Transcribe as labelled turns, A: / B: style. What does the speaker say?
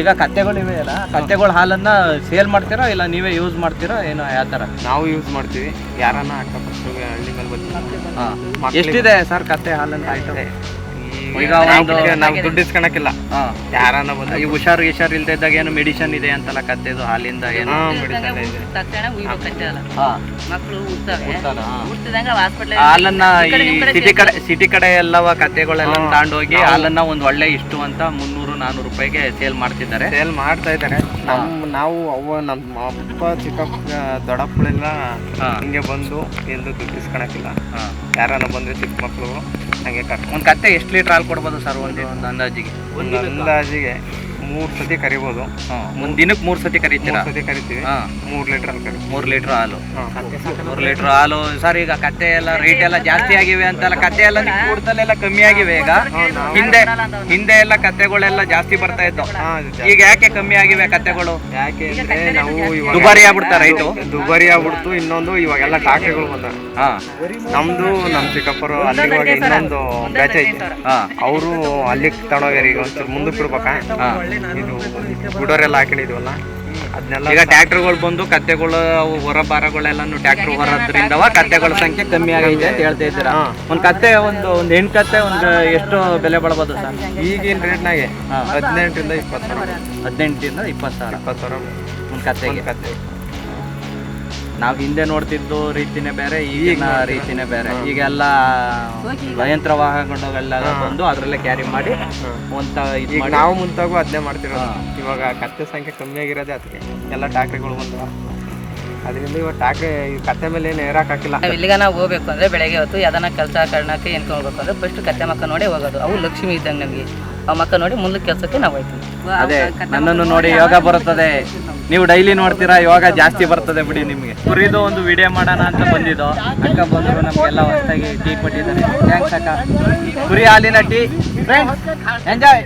A: ಈಗ ಕತ್ತೆಗಳು ಇವೆ ಅಲ್ಲ? ಕತ್ತೆಗಳ ಹಾಲನ್ನ ಸೇಲ್ ಮಾಡ್ತೀರಾ ಇಲ್ಲ ನೀವೇ ಯೂಸ್ ಮಾಡ್ತೀರಾ? ಏನೋ ಯಾವ ಥರ
B: ನಾವು ಯೂಸ್ ಮಾಡ್ತೀವಿ. ಯಾರನ್ನ ಅಕ್ಕಪಕ್ಕ ಹಳ್ಳಿ ಮೇಲೆ
A: ಎಷ್ಟಿದೆ ಸರ್ ಕತ್ತೆ ಹಾಲನ್ನ ಐಟಮ್ ಈಗ ಒಂದು-
B: ನಾವು- ದುಡ್ಡು ಇಸ್ಕೊಳಕಿಲ್ಲ
A: ಹಾಂ.
B: ಯಾರನ್ನ ಬಂದ
A: ಈ ಹುಷಾರು ಗಿಷಾರು ಇಲ್ದೇ ಇದ್ದಾಗ ಏನು ಮೆಡಿಸಿನ್ ಇದೆ ಅಂತಲ್ಲ ಕತ್ತೆದು ಹಾಲಿಂದ ಏನೋ? ಹಾಲನ್ನ. ಈ ಸಿಟಿ ಕಡೆ ಸಿಟಿ ಕಡೆ ಎಲ್ಲವ ಕತ್ತೆಗಳೆಲ್ಲ ತಗೊಂಡೋಗಿ ಹಾಲನ್ನ ಒಂದು ಒಳ್ಳೆ ಇಷ್ಟು ಅಂತ ಮುನ್ನೂರು ನಾನೂರು ರೂಪಾಯಿಗೆ ಸೇಲ್ ಮಾಡ್ತಿದ್ದಾರೆ.
B: ಸೇಲ್ ಮಾಡ್ತಾ ಇದ್ದಾರೆ. ನಮ್ಮ ನಾವು ಅವ್ವ ನಮ್ಮ ಅಪ್ಪ ಚಿಕ್ಕಪ್ಪ ದೊಡ್ಡಪ್ಪಳೆಲ್ಲ. ಹಿಂಗೆ ಬಂದು ಎಂದು ದುಡ್ಡು
A: ಇಸ್ಕೊಳಕ್ಕಿಲ್ಲ.
B: ಯಾರನ್ನ ಬಂದ್ರೆ ಚಿಕ್ಕ ಮಕ್ಕಳು ಹಂಗೆ ಕಟ್
A: ಒಂದು ಕತ್ತೆ ಎಷ್ಟು ಲೀಟ್ರ್ ಹಾಲು ಕೊಡ್ಬೋದು ಸರ್ ಒಂದು ಒಂದು ಅಂದಾಜಿಗೆ?
B: ಒಂದು ಅಂದಾಜಿಗೆ ಮೂರು ಸತಿ ಕರಿಬೋದು.
A: ಒಂದು ದಿನಕ್ಕೆ ಮೂರು ಸತಿ ಕರಿತೀರಾ?
B: ಮೂರು ಸತಿ ಕರಿತೀವಿ.
A: ಹಾಂ.
B: ಮೂರು ಲೀಟರ್ ಅಲ್ಲಿ ಕರಿ
A: ಮೂರು ಲೀಟ್ರ್ ಹಾಲು. ಮೂರು ಲೀಟ್ರ್ ಹಾಲು. ಸರ್ ಈಗ ಕತ್ತೆ ಎಲ್ಲ ರೇಟ್ ಎಲ್ಲ ಜಾಸ್ತಿ ಆಗಿವೆ ಅಂತೆಲ್ಲ ಕತ್ತೆ ಎಲ್ಲ ಕೂಡದಲ್ಲೆಲ್ಲ ಕಮ್ಮಿ ಆಗಿವೆ ಈಗ? ಹಿಂದೆ ಹಿಂದೆ. ಎಲ್ಲ ಕತ್ತೆಗಳೆಲ್ಲ ಜಾಸ್ತಿ ಬರ್ತಾ ಇದ್ದವು. ಈಗ ಯಾಕೆ ಕಮ್ಮಿ ಆಗಿವೆ ಕತ್ತೆಗಳು?
B: ಯಾಕೆ ಅಂದ್ರೆ ನಾವು ಇವಾಗ
A: ದುಬಾರಿ ಆಗ್ಬಿಡ್ತಾ ರೈಟು
B: ದುಬಾರಿ ಆಗ್ಬಿಡ್ತು. ಇನ್ನೊಂದು ಇವಾಗ ಎಲ್ಲ ಬಂದ
A: ಹಾ.
B: ನಮ್ದು ನಮ್ಮ ಚಿಕ್ಕಪ್ಪರು ಅಲ್ಲಿ ಹೋಗಿ ಇನ್ನೊಂದು ಬ್ಯಾಚ್ ಐತಿ.
A: ಹಾ.
B: ಅವರು ಅಲ್ಲಿಗೆ ತಗೊಂಡೋಗ್ಯಾರ. ಈಗ ಒಂಚೂರು ಮುಂದಕ್ಕೆ ಬಿಡ್ಬೇಕಾ?
A: ಹಾ.
B: ಇದು ಗುಡೋರೆಲ್ಲ ಹಾಕೊಂಡಿದ್ವಲ್ಲ? ಅದನ್ನೆಲ್ಲ
A: ಈಗ ಟ್ಯಾಕ್ಟರ್ಗಳು ಬಂದು ಕತ್ತೆಗಳು ಅವು ಹೊರ ಭಾರಗಳೆಲ್ಲನು ಟ್ಯಾಕ್ಟರ್ ಹೊರದ್ರಿಂದ ಕತ್ತೆಗಳ ಸಂಖ್ಯೆ ಕಮ್ಮಿ ಆಗೈತೆ ಅಂತ ಹೇಳ್ತಾ ಇದ್ದೀರಾ. ಒಂದು ಕತ್ತೆ ಒಂದು ಒಂದು ಹೆಣ್ಣು ಕತ್ತೆ ಒಂದು ಎಷ್ಟು ಬೆಲೆ ಬಾಳ್ಬೋದು ಸರ್?
B: ಈಗಿನ ರೇಟ್ನಾಗೆ. ಹದಿನೆಂಟರಿಂದ ಇಪ್ಪತ್ತು ಸಾವಿರ.
A: ಹದಿನೆಂಟರಿಂದ ಇಪ್ಪತ್ತು ಸಾವಿರ.
B: ಇಪ್ಪತ್ತು ಸಾವಿರ.
A: ಒಂದು ಕತ್ತೆಗೆ.
B: ಕತ್ತೆ
A: ನಾವು ಹಿಂದೆ ನೋಡ್ತಿದ್ದು ರೀತಿನೇ ಬೇರೆ ಈಗಿನ ರೀತಿನೇ ಬೇರೆ. ಈಗೆಲ್ಲ ಯಂತ್ರ ವಾಹನಗಳೆಲ್ಲ ಬಂದು ಅದರಲ್ಲೇ ಕ್ಯಾರಿ ಮಾಡಿ ಒಂತ ಇದು
B: ಈಗ
A: ಮಾಡಿ.
B: ನಾವು ಮುಂತಾಗೂ ಅದನ್ನೇ ಮಾಡ್ತಿರೋದು. ಇವಾಗ ಕತ್ತೆ ಸಂಖ್ಯೆ ಕಮ್ಮಿ ಆಗಿರೋದೇ ಅದಕ್ಕೆ ಎಲ್ಲ ಟಾಕ್ರಿಗಳು ಬಂದವ ಅದರಿಂದ ಇವಾಗ ಟ್ಯಾಕ್ರಿ ಈ ಕತ್ತೆ ಮೇಲೆ ಏನು ಏರಾಕ್ ಹಾಕಿಲ್ಲ.
C: ನಾವು ಇಲ್ಲಿಗ ನಾವು ಹೋಗ್ಬೇಕು ಅಂದ್ರೆ ಬೆಳಗ್ಗೆ ಹೊತ್ತು ಯಾವ್ದನ್ನ ಕೆಲಸ ಕಾರಣಕ್ಕೆ ಏನ್ಕೊಂಡ್ಬೇಕು ಹೋಗ್ಬೇಕು ಅಂದ್ರೆ ಫಸ್ಟ್ ಕತ್ತೆ ಮಕ್ಕ ನೋಡಿ ಹೋಗೋದು. ಅವು ಲಕ್ಷ್ಮಿ ಇದ್ದಂಗೆ ನಮಗೆ. ಆ ಮಕ್ಕ ನೋಡಿ ಮುಂದೆ ಕೆಲಸಕ್ಕೆ ನಾವು ಹೋಯ್ತೀವಿ
A: ಅದೇ ನನ್ನನ್ನು ನೋಡಿ ಯೋಗ ಬರುತ್ತದೆ. ನೀವು ಡೈಲಿ ನೋಡ್ತೀರಾ ಯೋಗ ಜಾಸ್ತಿ ಬರ್ತದೆ ಬಿಡಿ ನಿಮಗೆ. ಕುರಿದು ಒಂದು ವಿಡಿಯೋ ಮಾಡೋಣ ಅಂತ ಬಂದಿದ್ದು. ಅಕ್ಕ ಬಂದರು ನಮಗೆಲ್ಲ ಹೊಸದಾಗಿ ಟೀ ಕೊಟ್ಟಿದ್ದಾರೆ. ಥ್ಯಾಂಕ್ಸ್ ಅಕ್ಕ. ಕುರಿ ಹಾಲಿನ ಟೀ. ಎಂಜಾಯ್